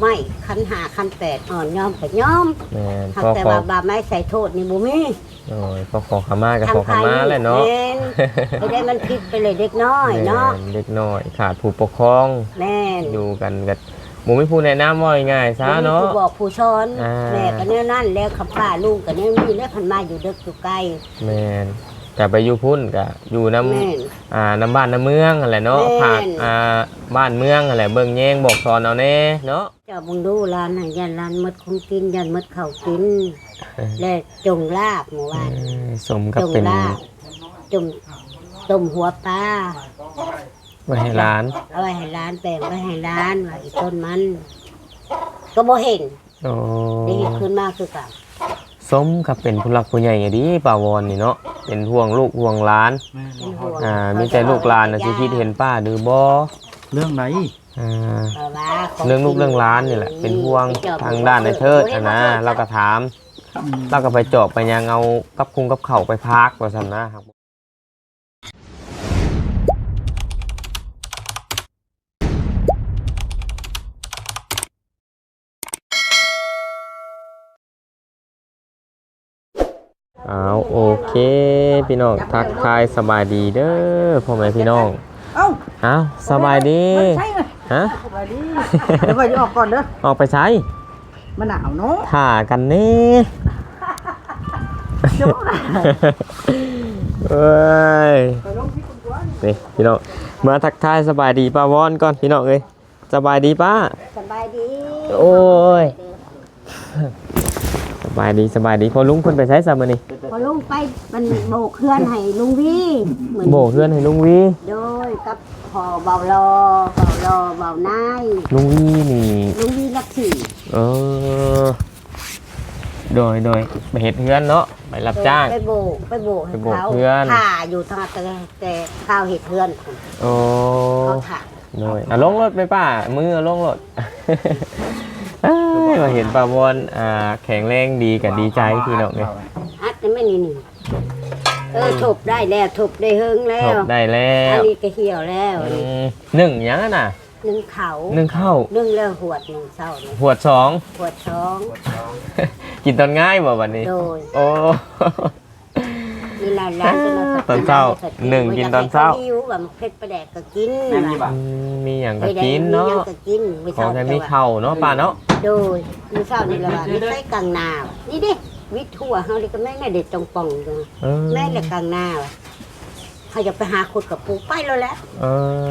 ไม่คันหาคันแปดอ่อนยอมก็ยอมแม่นหากพอแต่ขอว่าบาปไม่ใส่โทษนี่บ่มีโอ้ยพอขอขมาก็ขอขมาแหละเนาะแม่นไม่ได้มันผิดไปเลยเด็กน้อยเนาะแม่เด็กน้อยขาดผู้ปกครอง แม่นอยู่กันกับหมู่ไม่ผู้แนะนำว่าง่ายๆซะเนาะ ผู้บอกผู้สอนอ่า แม่ก็แน่นั่นแล้วขับป้าลูกก็แน่นี่แล้วพันมาอยู่เด็กอยู่ไกลแม่นกลับไปอยู่พุ่นก็อยู่น้แม่นำอ่าน้ำบ้านน้ำเมืองอะไรเนาะแม่น ผากอ่าบ้านเมืองอะไรเบิ่งแยงบอกสอนเอาแน่เนาะ เจ้าบุงดูร้านน่ะยันร้านมดคงกินยันมดข้าวกินเออและจงลาบหมู่บ้านเออสมกับจงเป็นลาบจมต้มหัวปลาไว้ให้ร้าน เอาไว้ให้ร้านแปลงไว้ให้ร้านว่าอีต้นมัน ก็บ่เห็นโอ้ได้เห็นขึ้นมาคือกับสมกับเป็นผู้หลักผู้ใหญ่ดีป่าวอนนี่เนาะเป็นห่วงลูกห่วงหลาน เป็นห่วงอ่ามีแต่ลูกหลานน่ะสิคิดเห็นป้าหรือบ่เรื่องไหน อ่าเพราะว่าขเรื่องลูกเรื่องหล้านนี่แหละเป็นห่วงทางด้านในเทิดอะนะเราก็ถามเราก็ไปจอบไปยังเอากับคุงกับเข่าวไปพักว่าซั่นนะครับเอาโอเค พี่น้องทักทายสบายดีเด้อพ่อแม่พี่น้องเอ้าเอาสบายดีใช่ไง ฮะสบายดีเดี๋ยวก่อนจะออกก่อนเด้อออกไปใช้มันหนาวเนาะถ่ากันนี่เดี๋ยวนะเอ้ยไปลงที่คุณตัวนี่นี่พี่น้องมาทักทายสบายดีป้าวอนก่อนพี่น้องเอ้ยสบายดีป้า สบายดีโอ้ย สบายดีสบายดีพอลุงคนไปใช้สามอนี่ พอลุงไปมันโบกเคลื่อนให้ลุงวีเหมือนโบกเพื่อนให้ลุงวีโดยกับพอเบารอเบารอเบานายลุงวีนี่ ลุงวีรักสี่เออโดยโดยไปเห็ดเพื่อนเนาะไปรับจ้าง ไปโบกไปโบกให้ไปโบกเขาเพื่อนถ่าอยู่ทางแต่แต่ข้าวเห็ดเพื่อนโอ้เขาถ่าโดยอะลงรถไปป้ามือลงรถเอ้ยมาเห็นป้าวอนอ่าแข็งแรงดีกับดีใจพี่น้องเลย อัดนี่ไม่นี่นี่เออถบได้แล้วถบได้เฮิงแล้จวบได้แล้อันวนี้ก็เหี่ยวแล้วอืมหนึ่งยังอะน่ะนึ่งเขาหนึ่งเข้านึ่งแล้วหวดหนึ่งเศร้าเนี่ยหัวดสอง หวดท้องกินตอนง่ายบ่วันนี้ โดยโอ้ มีหลายร้านจนเราสับตอนเช้าหนึ่งกินตอนเช้า หิวแบบเผ็ดประแดกก็กินอืมมีอย่างก็กินเนาะมีหยังก็กินไม่ขอเช้าแค่มีเข้าวเนาะป้าเนาะ โดยมีเช้านี่ละว่าไม่ใช่กลางนาว่ะนี่ดิ วิททั่วเฮานี่ก็แม่งน่ะเด็ดตรงป่องจังเออแม่งละกลางนาว่ะเขาจะไปหาขุดกับปูไปแล้วแหละเอ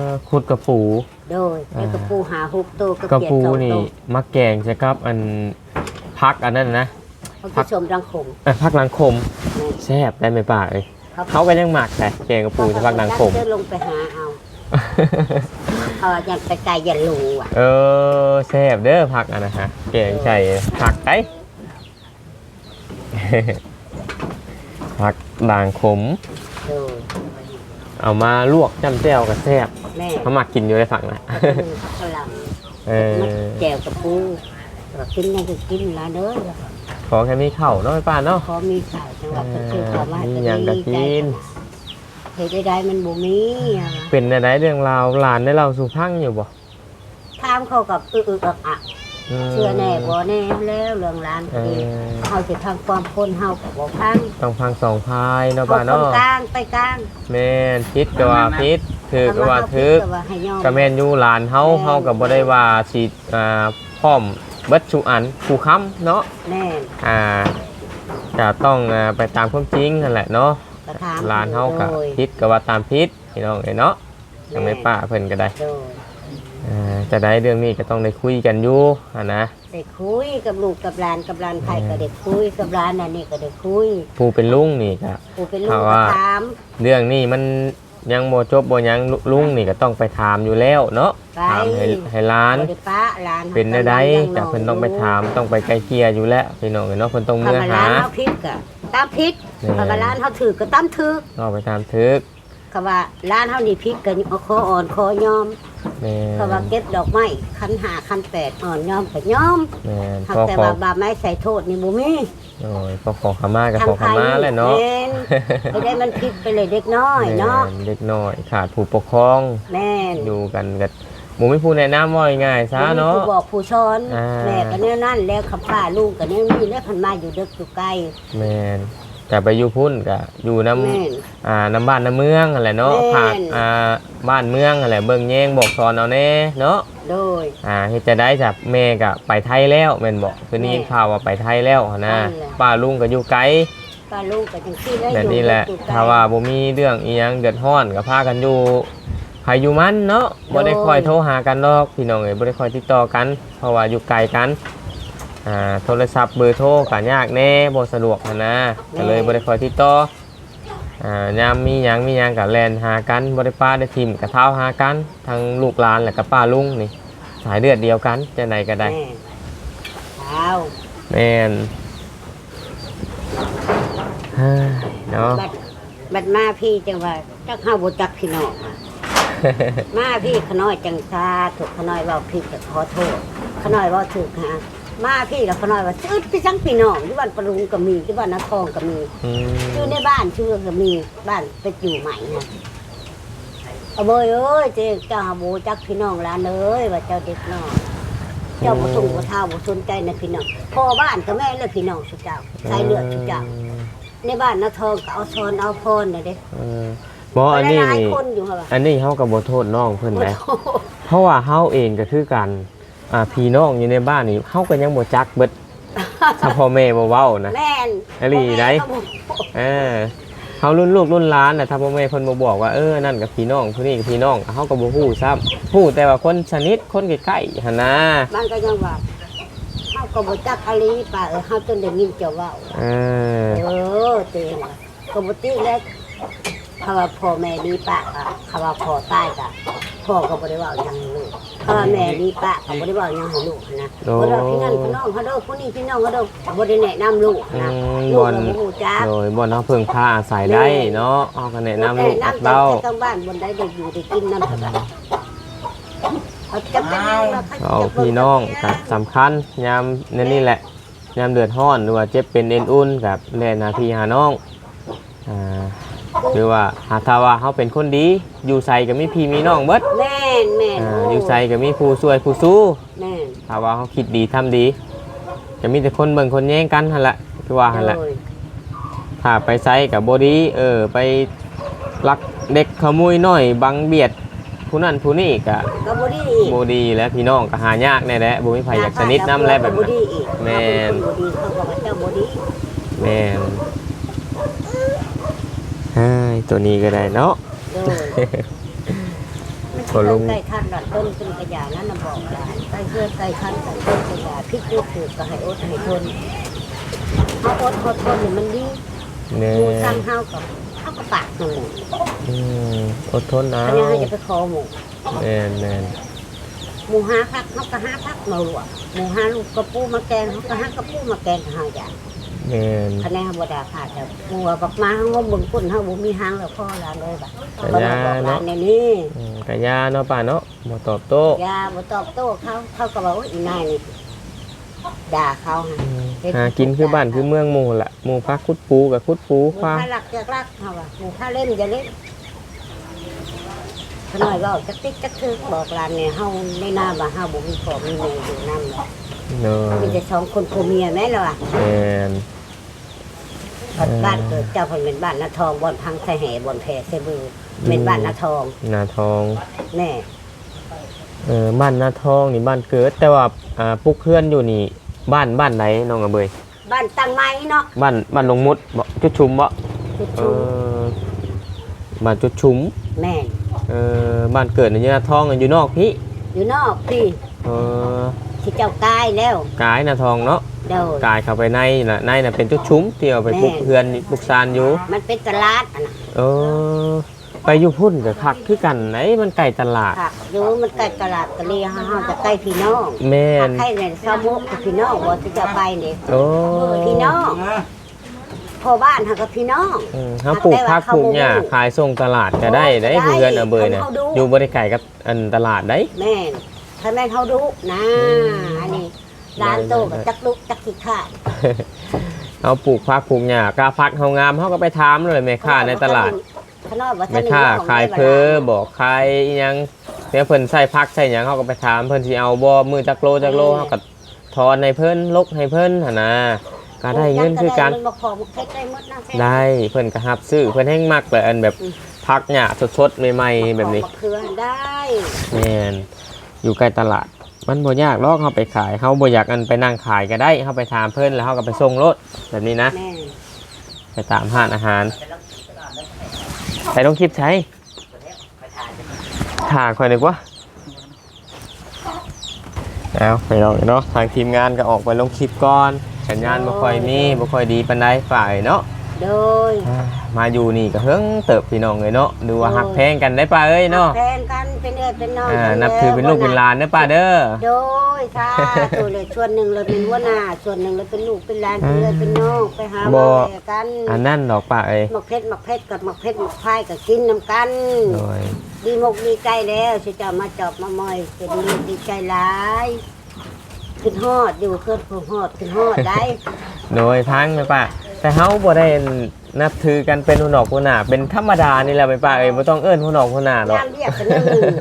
อขุดกระปู โดยไอ้กระปูหาหุบโตวกระกระเปียกปูสองนี่โตวมักแกงใช่ครับอันพักอันนั้นนะ เขาจะชมรังขมเอ้ยพักนางคมแซ่บได้ไหมป้าเอ้ยเขาก็ยังหมักแต่แกงกระปูจะพักนางคมเดินลงไปหาเอาเขาอยากไปไกลอย่าลูอะ เออแซ่บเด้อผักอันนะฮะแกงใส่ผักไอ้ ผักด่างขม โดยเอามาลวกจ้ำแจ่วกับแซ่บแม่เขามักกินอยู่ในผักนะเขาจะมีผักกะหล่เอำมันอแจวกับปูก็กินยังก็กินละเด้อขอแค่มีเข่าวเนาะไอ้ป้าเนาะ พอมีข่าวจังหวัดก็คือเขามามีจะหยังก็ดีกิใจนเฮ็ดได้ได้มันบ่มีอะเป็นอะไรเรื่องราวหลานได้เราสู่พังอยู่บ่ ถามเขากับอึกอึกอักอักม เชื่อแน่บ่แน่แล้วเรื่องร้านเอก็ดีอเฮาสิทางความคนเฮาก็บ่พังต้องพังสองพายเนาะเฮาป้าคนเนาะกลางไปกลางแม่นพิษก็ว่าพิษถือก็ว่าถือก็ว่าให้ยอมก็แม่นอยู่หลานเฮาแม่นเฮาก็บ่ได้ว่าสิอ่าพร้อมเบิดชุอันผู้ค้ำเนาะแม่นอ่าก็ต้องอ่าไปตามความจริงนั่นแหละเนาะก็ถามหลานเฮาก็โดยพิษก็ว่าตามพิษพี่น้องเอ้ยเนาะยังไม่ป้าเพิ่นก็ได้ โดยอ่าจะได้เรื่องนี้ก็ต้องได้คุยกันอยู่อะนะได้คุยกับลูกกับหลานกับหลานไผก็ได้คุยกับหลานอันนี้ก็ได้คุยผู้เป็นลุงนี่ก็ผู้เป็นลูเพกราะก็ว่าถามเรื่องนี้มันยังบ่จบบ่ยังลุลุงนี่ก็ต้องไปถามอยู่แล้วเนาะไปถามให้ให้หลาน บ่ได้ป้าหลานเป็นได้ได้ยังแต่เพิ่นต้องไปถามต้องไปไกลเกลี่ยอยู่แล้วพี่น้องเอ้ยเนาะเพิ่นต้องถ้าเมื่อมาหา ร้านเฮาผิดก็ตามผิดแม่ ถ้ามาร้านเฮาถือก็ตามถือเอาไปตามทึกก็ว่าร้านเฮานี่ผิดก็เอาคออ่อนคอยอม แม่ก็ว่าเก็บดอกไม้คันหาคันแปดอ่อนยอมก็ยอมแม่นหากพอแต่ขอว่าบาปไม้ใส่โทษนี่บ่มีโอ้ยพอขอขมาก็ขอขมาแหละเนาะแม่นไม่ได้มันผิดไปเลยเด็กน้อยเนาะแม่เด็กน้อยขาดผู้ปกครอง แม่นอยู่กันกับหบ่มีผู้แนะนำว่าง่ายๆซะเนาะ ผู้บอกผู้สอนอ่า แม่ก็แนวนั้นแล้วขับป้าลูกก็แนวนี้แล้วพันมาอยู่เด็กอยู่ไกล แม่น ก็ไปอยู่พุ่นก็อยู่น้ำแม่นอ่าน้ำบ้านน้ำเมืองอะไรเนาะแม่น ผากอ่าบ้านเมืองอะไรเบิ่งแยงบอกสอนเอาแน่เนาะโดย อ่าเฮ็ดจะได้จากแม่ก็ไปไทยแล้วแม่นบอกคือนี้แม่ข่าวว่าไปไทยแล้วหั้นนะนั่นแหละ ป้าลุงก็อยู่ไกลป้าลูกก็จังซี่แล้วแบบอยู่นี้แหละเด็กอยู่ไกลถ้าว่าบ่มีเรื่องอีหยังเดือดร้อนก็พากันอยู่ใครอยู่มันเนาะบ่ได้โดยค่อยโทรหากันดอกพี่น้องเอ้ยบ่ได้ค่อยติดต่อกัน เพราะว่าอยู่ไกลกัน อ่าโทรศัพท์เบอร์โทรก็ยากแน่บ่สะดวกหั้นนะก็เลยบ่ได้ค่อยติดต่ออ่ายามมีหยังมีหยังก็แล่นหากันบ่ได้ป้าได้ทิมก็เท้าหากันทั้งลูกหลานและก็ป้าลุงนี่สายเลือดเดียวกันจังไดก็ได้ แม่เช้าแม่นเฮ้ยเนาะ บัดบัดมาพี่จังว่าจักเฮาบ่จักพี่น้องอะมาพี่ขน้อยจังซาถูกขน้อยเว้าพี่ก็ขอโทษขน้อยเว้าถูกฮะ มาพี่แล้วขน้อยว่าซื้อพี่สังพี่น้องที่บ้านปรุงก็มีที่บ้านนครก็มีอืมอยู่ในบ้านชื่อก็มีบ้านไปอยู่ใหม่นะเอาเบยเอ้ยเจ้าเจ้าหาบูจักพี่น้องหลานเอ้ยว่าเจ้าเด็กน้อยเจ้าบ่ทุ่งบ่เท่าบ่สนใจในะพี่น้องพ่อบ้านก็แม่เลยพี่น้องสุเจ้าใช้เลือดสุเจ้าในบ้านนาทองก็เอาซอนเอาพรน่ะเด้เออบ่อันนี้หลายนี่ๆคนอยู่ค่ะว่าอันนี้เฮาก็บ่โทษน้องเพิ่นโอ้นะโหเพราะว่าเฮาเองก็คือกัน อ่าพี่น้องอยู่ในบ้านนี่เฮาก็ยังบ่จักเบิดถ้าพ่อแม่บ่เว้านะแม่นอีหลีได้พ่อแม่เขาบอกเออเฮารุ่นลูกรุ่นหลานน่ะถ้าพ่อแม่เพิ่นบ่บอกว่าเออนั่นกับพี่น้องผู้นี้กับพี่น้องเฮาก็บ่ฮู้ซ้ำฮู้แต่ว่าคนชนิดคนใกล้ๆหั่นนะมันก็ยังว่าเฮาก็บ่จักอะลีป่าเออเฮาจนได้ยินเจ้าเว้าเออเออเตือนว่ะปกติแล้วเขาว่าพ่อแม่ดีปะอะเขาว่าพ่อตายกะพ่อก็บ่ได้เว่าหยังให้ลูกเขาว่าแม่ดีปะก็บ่ได้เว่าหยังให้ลูกนะโอ้บ่ได้พี่นั่นพี่น้องเขาเด้อผู้นี้พี่น้องเขาเด้อบ่ได้แนะนำลูกอืนะมลูบ่กนก็บ่ฮู้จักโดยบ่นเฮาเพิ่งพาอาศัยได้เนาะเฮาก็แนะนำลูกอัดเล่าแต่ต้องบ้านบนได้ได้อยู่ได้กินนั่นก็ได้เอาจับเป็นยังไงล่ะเขาเอาจับพี่น้องกับสำคัญยามนั่นนี่แหละยามเดือดร้อนหรือว่าเจ็บเป็นเอ็นอุ่นกับแลหนาพี่หาน้องอ่า หรือว่าหากถ้าว่าเขาเป็นคนดี อยู่ใส่ก็มีพี่มีน้องเบิดแม่นแม่นอ่าโอยู่ใส่ก็มีผู้ช่วยผู้สู้แม่นถ้าว่าเขาคิดดีทำดี จะมีแต่คนเบิ่งคนแย่งกันหั่นแหละคือว่าหั่นแหละ โดยถ้าไปใส่กับบดีเออไปลักเด็กขโมยน้อย บังเบียดผู้นั้นผู้นี้ก็ก็บ่ดีอีกบดีและพี่น้องก็หายากแน่แหละบ่มีไผอยากสนิทน้ำแล้วแบบบ่นั้น ดีอีกแม่น เขาเป็นคนบ่ดีเขาก็ว่าเจ้าบ่ดีแม่น เฮ้ยตัวนี้ก็ได้เนาะ โดยก็ลุงไก่คันดอดต้นเป็นกระยานั่นน่ะบอกว่าไก่เพื่อไก่คันไก่ต้นกระยาพริกลูกถือก็ให้อดให้ทนเฮาอดเขาทนนี่มันดีเน่หมูสั่งเฮาก็เฮาก็ปากหนึ่งอืมอดทนเอาอันนี้เฮาจะไปขอหมูแม่นแม่นหมูห้าพักเฮาก็ห้าพักมาลวกหมูห้าลูกกระปูมาแกงเฮาก็ห้ากระปูมาแกงเฮาอย่าง แม่น คะแนนบ่ได้ขาดแต่หมูบักมาเฮาบ่เบิ่งคนเฮาบ่มีหางแล้วพอแล้วเลยบัดบ่ได้บอกหลานในนี้ อืมกะยาเนาะป่าเนาะบ่ตอบโต้ยาบ่ตอบโต้เขาเขาก็บอกว่าอีนายนี่ด่าเขาฮะอืมหากินคือบ้านคือเมืองหมู่ล่ะหมู่พักคุดปูกับคุดปูหมูฟ้าพาหลักจากรักเขาว่าหมูพาเล่นอย่าเล่นขน้อยก็จักติ๊กจักทึกบอกหลานเนี่ยเฮาในหน้าว่าเฮาบ่มีพ่อมีแม่อยู่นำ เนาะมีแต่สองคนผัวเมียแม่นล่ะว่ะแม่นบ้านเกิดเจ้าเพิ่นเป็นบ้านนาทองบ่อนพังไสแห่บ่อนแพเสบือเป็นบ้านนาทองนาทองแน่เออบ้านนาทองนี่บ้านเกิด แต่ว่าอ่าปลูกเพื่อนอยู่นี่ บ้านบ้านไหนน้องอะเบยบ้านตั้งไม้เนาะบ้านบ้านลงมุดบ่จุดชุมบ่จุดเอชุมอบ้านจุดชุมแม่นเออบ้านเกิดในยนาทองอยู่นอกพี่อยู่นอกพี่เออ ที่เจ้ากายแล้วกายนาทองเนาะเด้อกายเข้าไปในน่ะในน่ะเป็นจุดชุมที่เอาไปปลูกเพื่อนปลูกซานอยู่มันเป็นตลาดอะนะเออไปอยู่พุ่นกับคักคือกันไหนมันไก่ตลาดค่ะอยู่มันใกล้ตลาดกะลีเฮาจะใกล้พี่น้องแม่นใครในซามุกกับพี่น้องบ่ที่จะไปนี่โอ้พี่น้องพ่อบ้านเฮากับพี่น้องอืมเขาปลูกผักปลูกหญ้าขายส่งตลาดก็ได้ได้ได้เพื่อนเอาเบยเนี่ยเขาดูอยู่บริไก่กับอันตลาดได้แม่น ถ้าแม่นเฮาดุนะมอันนี้ร้านโตกับจักลุกจักขี้ขาดเอาปลูกผักปลูกหญ้ากาพักเฮางามเขาก็ไปถามเลยแม่ค้าในตลาดขนอยว่าแม่ค้าขายเพอบอกขายอิหยังเดี๋ยวเพิ่นใส่พักใส่หยังเขาก็ไปถามเพิ่นสิเอาบ่มือจักโลจักโลเขาก็ทอนให้เพิ่นลกให้เพิ่นหั่นนะก็ได้เงินคือกันมันบ่ขอบ่เฮ็ดได้หมดนะได้เพิ่นก็รับซื้อเพิ่นแห้งมักเลยอันแบบพักหญ้าสดๆใหม่ๆแบบนี้ขอมะเขือได้แม่น อยู่ใกล้ตลาด มันบ่ยากหรอกเฮาไปขายเฮาบ่อยากอันไปนั่งขายก็ได้เฮาไปถามเพิ่นแล้วเฮาก็ไปส่งรถแบบนี้นะ แม่ไปตามห้านอาหารไปลงคลิปใช้ถ่าคอยนึกว่าเอาไปลองเนาะทางทีมงานก็ออกไปลงคลิปก่อนสัญญาณบ่ค่อยมีบ่ค่อยดีปานใดฝ่ายเนาะ โดยอ่ามาอยู่นี่ก็เฮิงเติบพี่น้องเลยเนาะดูว่าหักแพงกันได้ป่ะเอ้ยเนาะแฟนกันเป็นเอ้ยเป็นน้องอ่ากันับถือเป็นลูกเป็นหลานเด้อป้าเด้อ โดยถ้าตัวเลยส่วนหนึ่งเราเป็นหัวหน้าส่วนหนึ่งเราเป็นลูกเป็นหลานเป็นเอ้ยเป็นน้องไปหาบ่มาแลกันอันนั่นดอกป้าเอ้ยหมักเพชรหมักเพชรกับหมักเพชรหมักพายกับกินน้ำกัน โดยดีมกดีใจแล้วสิจะมาจอบมามอยเป็นดีดีใจหลายขึ้นฮอดอยู่ขึ้นผู้ฮอดขึ้นฮอดได้ โดยพังไหมป้า แต่เฮาบ่ได้นับถือกันเป็นหัวหนอกหัวหน้าเป็นธรรมดานี่แหละไหมป้าเอ้ยบ่ต้องเอิ้นหัวหนอกหัวหน้าหรอกยามเรียกกันนั่นหนึ่ง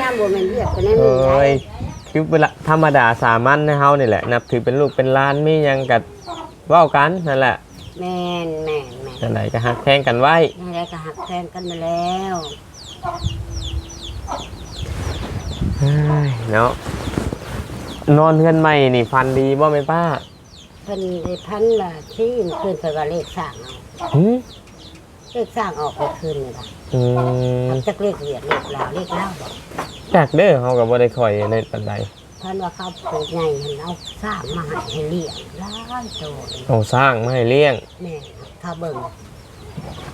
ยามบ่แม่นเรียกกันนั่นหโอ้นึ่งใช่ยคือเวลาธรรมดาสามัญในเฮานี่แหละ นับถือเป็นลูกเป็นหลานมีหยังกัเว้ากันนั่นแหละแม่นแม่นแม่นนั่นแหละก็ฮักแพงกันไว้นี่แหละก็หักแทนกันมาแล้วเฮ้ยเนาะนอนเฮือนใหม่นี่ฟันดีบ่แม่ป้า เพิ่นได้พันละที่คืนเพิ่นก็เลขสร้างเอาหืมเลขสร้างออกไปคืนนี่ล่ะอืมจักเลขเหรียญเลขลาวเลขลาวบอกจากเด้อเฮาก็บ่ได้ค่อยในปานใดเพิ่นว่าเขาปลูกใหญ่เห็นเอาสร้างมาให้ให้เลี้ยงหลายโตเลยเอาสร้างมาให้เลี้ยงแม่เขาเบิ่ง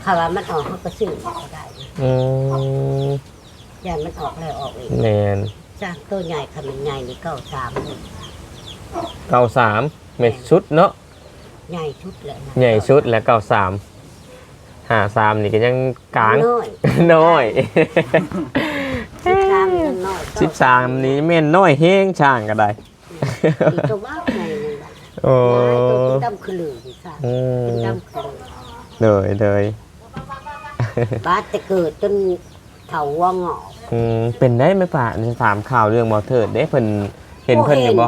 เขาว่ามันออกเขาก็ซื้อก็ได้นะอืมย่านมันออกแล้วออกอีกแม่นสร้างตัวใหญ่ขนาดใหญ่นี่เก้าสามเก้าสาม เม็ดชุดเนาะใหญ่ชุดเลยนะใหญ่ชุดแล้วเก้าสามหาสามนี่ก็ยังกลางน้อยน้อยสิบสามยังน้อยสิบสามนี่แม่นน้อยเฮงช่างก็ได้อีกตัวบ้าไงนี่ล่ะโอ้ตัวกินดำคือเหลืองสิซ่าอืกินมดำคือเหลืองเลยเลยบ้าแต่เกิดจนเถาว่างอกอืมเป็นได้ไหมป่ะจะถามข่าวเรื่องหมอเถิดได้เพิ่นเห็นเพิ่นอยู่บ่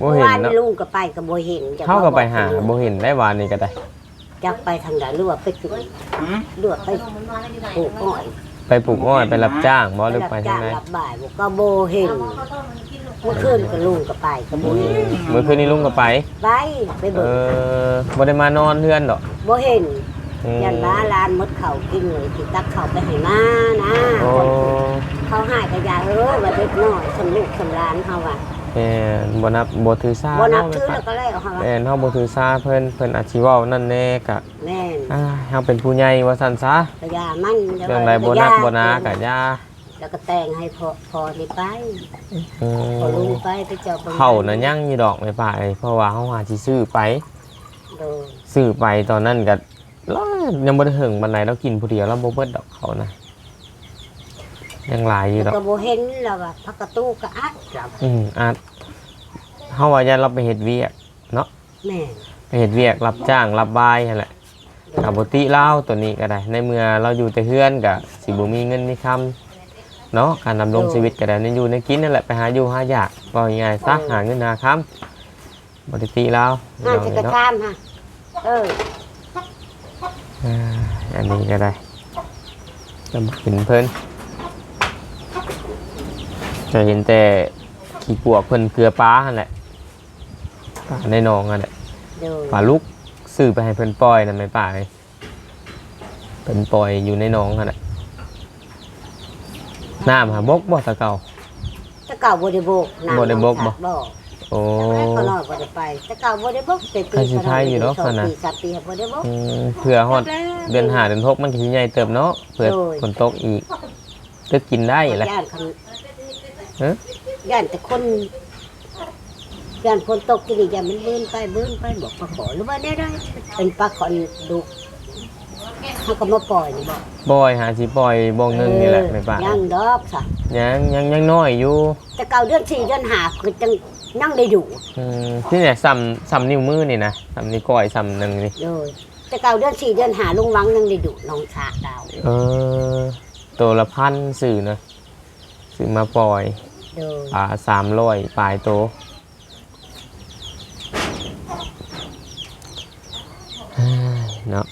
บ่เห็นวานเนาะลุงก็ไปกับโบเห็นจะเข้าก็ไปหาบอกบ่เห็นได้วานนี้ก็ได้ จักไปทางไหนหรือว่าไปจุดหรือว่าไปปลูกอ้อยไปปลูกอ้อยไปรับจ้างบ่หรือไปรับทาจ้างงไหนรับบ่ายบอกก็โบเห็นเมื่อคืนก็ลุงก็ไปกับโบอืเห็นมเมื่อคืนนี้ลุงก็ไป ไปไปเอเบิ่งอบ่ได้มานอนเฮือนดอกโบเห็นอืมยันบ้าลานมดเข่ากินเลยที่ตักเข่าไปให้มานะ โอ้เขาหายกระยาเอ้ยว่าเด็กน้อยสำลูกสำรานเขาว่ะ แม่นบ่นับบ่ถือซาบ่นับเาะถือแม่แล้วปะก็แล้วเขาว่าแม่นเฮาบ่ถือซาเพิ่นเพิ่นอาจสิเว้านั่นแน่กะแม่นอ่าเฮาเป็นผู้ใหญ่ว่าซั่นซะกระยามันเรื่องใดบ่นักบ่นากะย่าแล้วก็แต่งให้พอพอนี่ไปอืพอลุงมไปไปเจ้าบิ่งเข้าน่ะยังอยู่ดอกแม่ป้าเอ้ยเพราะว่าเฮาหาสิซื้อไป โดยซื้อไปตอนนั้นก็แล้วยังบ่ได้ถึงบันไดเรากินผู้เดียวเราบ่เบิดดอกเขานะ ยังหลายอยู่ดอกก็บ่เห็นแล้วว่าพักกระตู้ก็อัดเราอืมอาจเฮาว่าอย่าเราไปเฮ็ดเวียกแม่นไปเฮ็ดเวียกรับจ้างรับบายนั่นแหละกับ่ติเล่าตัวนี้ก็ได้ ในเมื่อเราอยู่แต่เฮือนก็สิบ่มีเงินมีคำเนาะการดำรงชีวิตก็ได้ในอยู่ในกินนั่นแหละไปหาอยู่หาอยากว่าง่ายๆซะหาเงินหาคำบ่ได้ติเล่าน่าจะกระเนาะชามฮะเอออ่าอันนี้ก็ได้จะมาขึ้นเพิ่น จะเห็นแต่ขี้ปวกเพิ่นเกลือปลาหั่นแหละปลาในหนองนั่นแหละโดยปลาลูกซื้อไปให้เพิ่นปล่อยนั่นไหมป่าเลยเพิ่นปล่อยอยู่ในหนองหั่นแหละน้ำหาบกบ่ตะเก่าถ้าเก่าบ่ได้บกน้ำบ่ได้บกบ่ บ่โอ้ก็น้อยบ่ได้ไปถ้าเก่าบ่ได้บกแต่ปีใครสิทายอยู่เนาะสองขนาด ปีสามปีบ่ได้บก อืมเผื่อฮอดเดือนหาเดือนหกมันก็สิใหญ่เติบเนาะเผื่อโอ้ย ฝนตกอีกก็กินได้แหละ ย่านคัน ฮะย่านแต่คนย่านฝนตกที่นี่ย่านมันเบิ่นไปเบิ่นไปบอกปลาขอหรือว่าได้ได้เป็นปลาขอนดุเขาก็มาปล่อยนี่บอกบ่อยหาสิปล่อยบ่งหนึงนี่แหละแม่ป่ายังดอกซะยังยังยังน้อยอยู่ แต่เก่าเดือนสี่เดือนห้าคือจังยังได้อยู่อืมที่เนี่ยซ้ำซ้ำนิ้วมือนี่นะซ้ำนิ้วก้อยซ้ำหนึ่งนี่เลยแต่เก่าเดือนสี่เดือนห้าลุงวังยังได้อยู่น้องชาดาวเออตัวละพันสื่อนะ ซื้อมาปล่อยโดยปลาสามร้อยปลายโตเฮ้ยเนาะ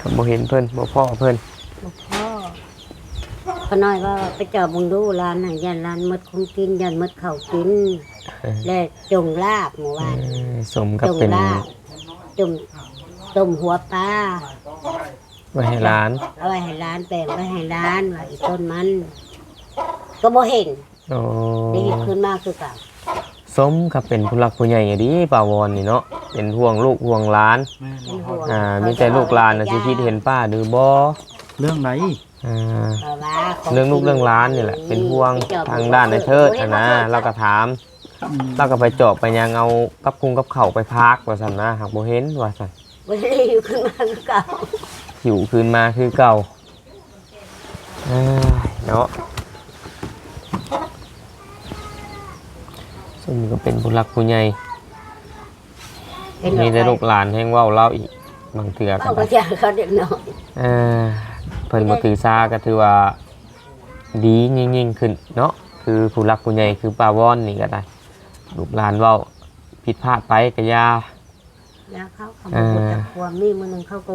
ก็บ่เห็นเพิ่นบ่พ่อเพิ่นบ่พ่อพอน้อยว่าไปเจอบมึงดูร้านน่ะยันร้านหมดคงกินยันหมดข้าวกิน และจงลาบหมู่เอบ้าน อสมกับจงเป็นลาบจมต้มหัวปลา ไว้ให้ร้าน เอาไว้ให้ร้านแปลงไว้ให้ร้านว่าอีต้นมัน ก็บ่เห็นโอ้ได้เห็นขึ้นมาคือเก่าสมกับเป็นผู้หลักผู้ใหญ่อะดีป่าวอนนี่เนาะ เป็นห่วงลูกห่วงหลาน แม่เป็นห่วงอ่า มีแต่ลูกหลานน่ะสิคิดเห็นป้าดือบ่เรื่องไหนอ่า เพราะว่าขเรื่องลูกเรื่องร้านนี่แหละเป็นห่วงทางด้านในเทิดอะนะเราก็ถามอืมเราก็ไปเจาะไปยังเอากับคุงกับเข่าวไปพักว่าสันนะหากบ่เห็นว่าสันบ่ได้อยู่ขึ้นมาคือเก่า หิวคืนมาคือเก่าเอ้ยเนาะซึ่งมันก็เป็นผู้หลักผู้ใหญ่เป็นมีแต่ลูกหลานแห่งเว้าเล่าอีกบางเถื่อกัเขานก็จะเขาเด็กน้อยเออเพิ่นบ่ถือซาก็ถือว่าดียิ่งๆขึ้นเนาะคือผู้หลักผู้ใหญ่คือป้าวอนนี่ก็ได้ลูกหลานเว้าผิดพลาดไปก็อย่าแล้วเขาเขาบอกว่าจะความมีมือหนึงเขาก็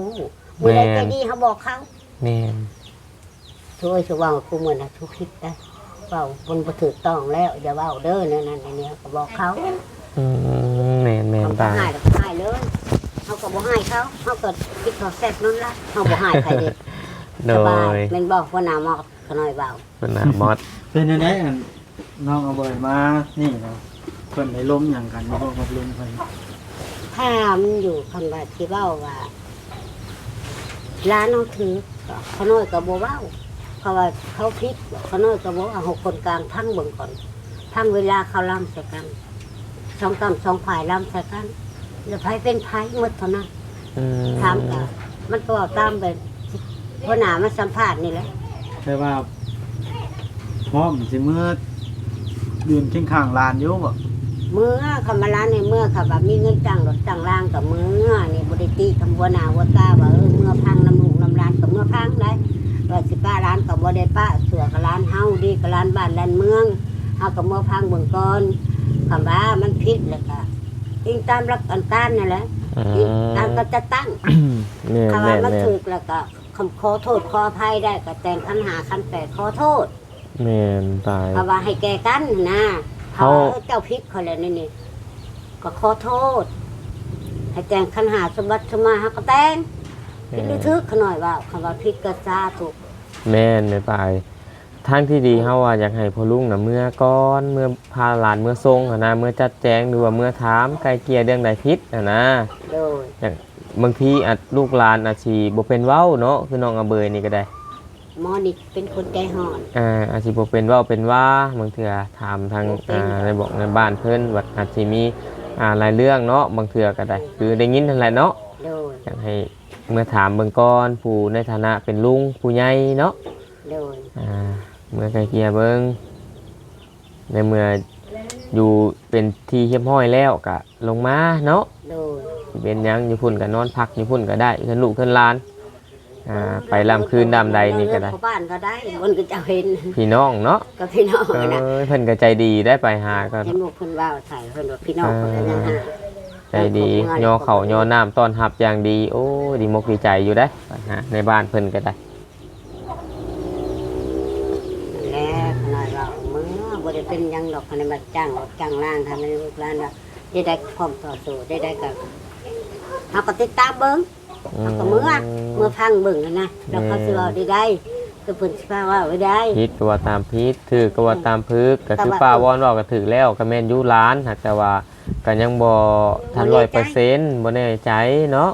ฮู้มือใดใจดีเขาบอกเขาแม่นช่วยสว่างกูเหมือนนะทุกคลิปนะเว้าบนบ่ถูกต้องแล้วอย่าเว้าเด้อนั่นนั่นอันเนี้ยก็บอกเขาอืมแม่นแม่นเขาก็ตาให้แล้วก็ให้เลยเขาก็บ่ให้เขาเขาก็คิดเขาแซ่บนั่นละเขาบ่ให้ใครเด็ดโดสบายยแม่นบอกว่าหน้ามอกเขาน้อยเบาคุณนามอดเป็นยังไงอันน้องเอาบ่อยมา นี่เนาะเพิ่นได้ล้มอย่างกันบ่กับลุงเพิ่นถ้ามันอยู่คำว่าที่เว้าว่า ร้านเขาถือก็เขาน้อยก็บ่เว้าเพราะว่าเขาพิษเขาน้อยก็บ่เอาหกคนกลางพังเบิ่งก่อนพังเวลาเขาล้ำใส่กันสองกำสองฝ่ายล้ำใส่กันแล้วไผเป็นไผหมดเท่านั้นอืมถามกันมันก็เอาตามไปหัวหน้ามาสัมภาษณ์นี่แหละแต่ว่าพร้อมสิเมื่อยืนเคียงข้างลานอยู่บ่เมื่อคำมาร้านในเมื่อค่ะแบบมีเงินจ้างรถจ้างล่างกับเมื่อนี่บริตีคำหัวหน้าหัวตาว่าเออเมื่อพังน้ำลูกน้ำร้านกับเมื่อพังได้ว่าสิป้าร้านกับบริป้าเสือกับร้านเฮาดีกับร้านบ้านร้านเมืองเฮากับเมื่อพังเบิ่งก่อนคำว่ามันผิดเลยค่ะอิงตามรักอันต้านนี่แหละอือิงมตามก็จะตั้งแม่นคำแม่ว่านมันแม่นถูกแล้วก็คำขอโทษขออภัยได้ก็แต่งคันหาคันแปดขอโทษแม่นตายเพราะว่าให้แก้กันนะเขาเขาเจ้าพิษเขาแล้วนี่นี่ก็ขอโทษ ให้แต่งคันหาสมบัติสมมาหาก็แต่ง พิดรู้ทึกเขาหน่อยว่าคำว่าพิษก็ซาถูกแม่นไม่ไปทางที่ดีเฮาว่าอยากให้พ่อลุงน่ะเมื่อก่อนเมื่อพาหลานเมื่อทรงอะนะเมื่อจัดแจงหรือว่าเมื่อถามไกลเกลี่ยเรื่องใดผิดอะนะ โดยอย่างบางทีอาจลูกหลานอาจสิบ่เป็นเว้าเนาะคือน้องอเบยนี่ก็ได้หมอนี่เป็นคนใจห่อน อ่าอาจสิบ่เป็นเว้าเป็นว่าบางเทื่อถามทางบ่เป็น อ่าในบอกในบ้านเพิ่นว่าอาจสิมีอ่าหลายเรื่องเนาะบางเทื่อก็ได้ คือได้ยินนั่นแหละเนาะ โดยอยากให้เมื่อถามเบิ่งก่อนผู้ในฐานะเป็นลุงผู้ใหญ่เนาะโดยอ่าเมื่อไกลเกลี่ยเบิ่งในเมื่ออยู่เป็นที่เรียบร้อยแล้วก็ลงมาเนาะโดยเป็นหยังอยู่พุ่นก็นอนพักอยู่พุ่นก็ได้ขึ้นลูกขึ้นหลานอ่าไปลำคืนดำใดนี่ก็ได้ เขาบ้านก็ได้บนก็จะเห็นพี่น้องเนาะก็พี่น้องเอนะอเพิ่นก็ใจดีได้ไปหาก็ เห็นหมกเพิ่นว่าใส่เพิ่นว่าพี่น้องคนนั้นนะ ใจดีย่อเขาย่อน้ำต้อนรับอย่างดี โอ้ดีมกดีใจอยู่ได้ไปหาในบ้านเพิ่นก็ได้แล้วขนาดเราเมื่อบ่ได้เป็นหยังดอกขนาดมาจ้างรถจ้างล่างทำให้ลูกหลานว่าได้ได้ความต่อสู้ได้ได้กับเฮาก็ติดตามเบิ่งอืเอาก็เมื่อเมื่อพังเบิ่งนั่นนะแล้วเขาสิเอาได้ได้ก็เพิ่นสิพาว่าไว้ได้พิษก็ว่าตามพิษถือก็ว่าตามพึกก็คือแต่ว่าป้าวอนว่าก็ถือแล้วก็แม่นอยู่ร้านหากแต่ว่า ก็ยังบ่ทันบ่ร้อยแน่เปอร์ใจเซ็นต์บ่แน่ใจเนาะ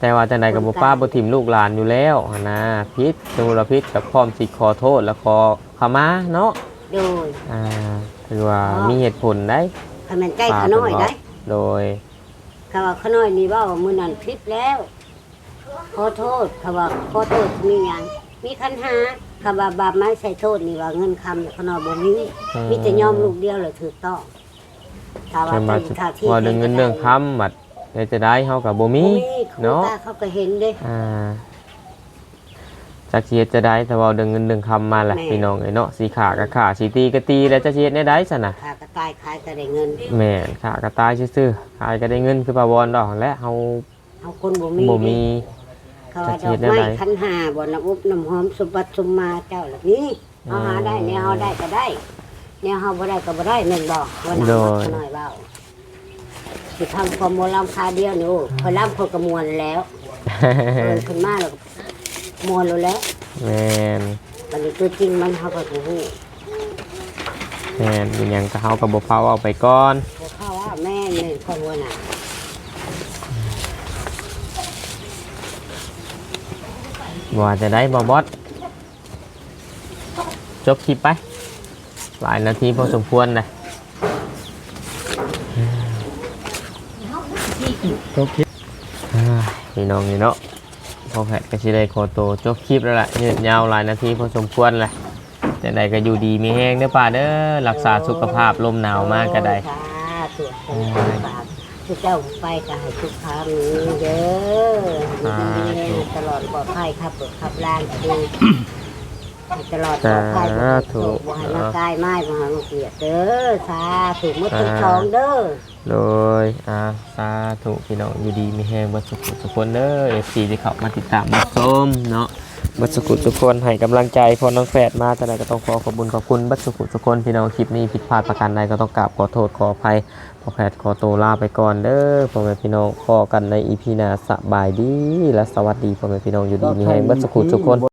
แต่ว่าจังใดก็บ่ป้าบ่ทิ่มลูกหลานอยู่แล้วหั่นนะพิษสมมุติว่าพิษก็พร้อมสิขอโทษแล้วขอขมาเนาะโดยอ่าคือว่ามีเหตุผลได้ถ้ามันใกล้ขาน้อยได้โดยเขาว่าขาน้อยนี่เว่ามื้อนั้นผิดแล้ว ขอโทษเขาว่าขอโทษมีหยังมีคันหาเขาว่าบาปไม้ใส่โทษนี่ว่าเงินคำเขาน้อยบ่มีอืมมีแต่ยอมลูกเดียวเลยถูกต้อง ถ้าว่าแต่มาถ้าที่ว่าเรื่องเงินเรื่องคำบัดเดี๋ยวจะได้เฮากับบ่มีบ่มีเนาะครูตาเขาก็เห็นเด้ อ่าจักสิเฮ็ดจะได้แต่ว่าเดึงเงินเดึงคำมาแหละพี่น้องเอ้ยเนาะสีขาก็ขาสีตีก็ตีแล้วจะสิเฮ็ดได้ได้ซะน่ะขากระต่ายขายก็ได้เงินแม่นขากระตายซื่อๆขายก็ได้เงินคือปลาวอนดอกและเฮาเอาคนบ่มีบ่มี เขาว่าดอกไม้คันหาบ่น้ำอุบน้ำหอมสมบัติสมมาเจ้าล่ะนี่เอาหาได้แนวเฮาได้ก็ได้ แนวเฮาบ่ได้ก็บ่ได้แม่นบ่ว่าน้ำน้อยเบาสิทำความโมลำคาเดียวนี่โอ้พอลำคนกระมวลแล้วเอินขึ้นมาแล้วก็มวลแล้วแหล้วแม่นบัดนี้ตัวจริงมันเฮาก็บ่ฮู้แม่นมีหยังก็เฮาก็บ่เฝ้าเอาไปก่อนบ่เข้าว่าแม่นนี่คนว่าน่ะว่าจะได้บ่บอสจบคลิปไป หลายนาทีพอสมควรเลยโอเคอ่าพี่น้องนี่เนาะพอแพทย์ก็สิได้ขอตัวจบคลิปแล้วล่ะยืดยาวหลายนาทีพอสมควรเลยแต่ใดก็อยู่ดีมีแห้งเด้อป่าเด้อรักษาสุขภาพลมหนาวมากก็ได้สาธุสาธุสาธุเจ้าไปก็ให้ทุกครั้งเด้อดีๆตลอดปลอดภัยครับเปิดขับล่างก็ดี ให้ตลอดปลอดภัยบ่ให้โศกบ่ให้มากายไม้บ่ให้มาเกลียดเด้อสาธุหมดทั้งสองเด้อ โดยอ่าสาธุพี่น้องอยู่ดีมีแห้งบัดสุขสุขคนเด้อ FC ที่เข้ามาติดตามมาชมเนาะบัดสุขสุขคนให้กำลังใจพอน้องแฝดมาแต่ไหนก็ต้องขอขอบคุณขอบคุณบัดสุขสุขคนพี่น้องคลิปนี้ผิดพลาดประการใดก็ต้องกราบขอโทษขออภัยพอแพทย์ขอตัวลาไปก่อนเด้อพ่อแม่พี่น้องพอกันในอีพีหน้าสบายดีและสวัสดีพ่อแม่พี่น้องอยู่ดีมีแห้งบัดสุขสุขคน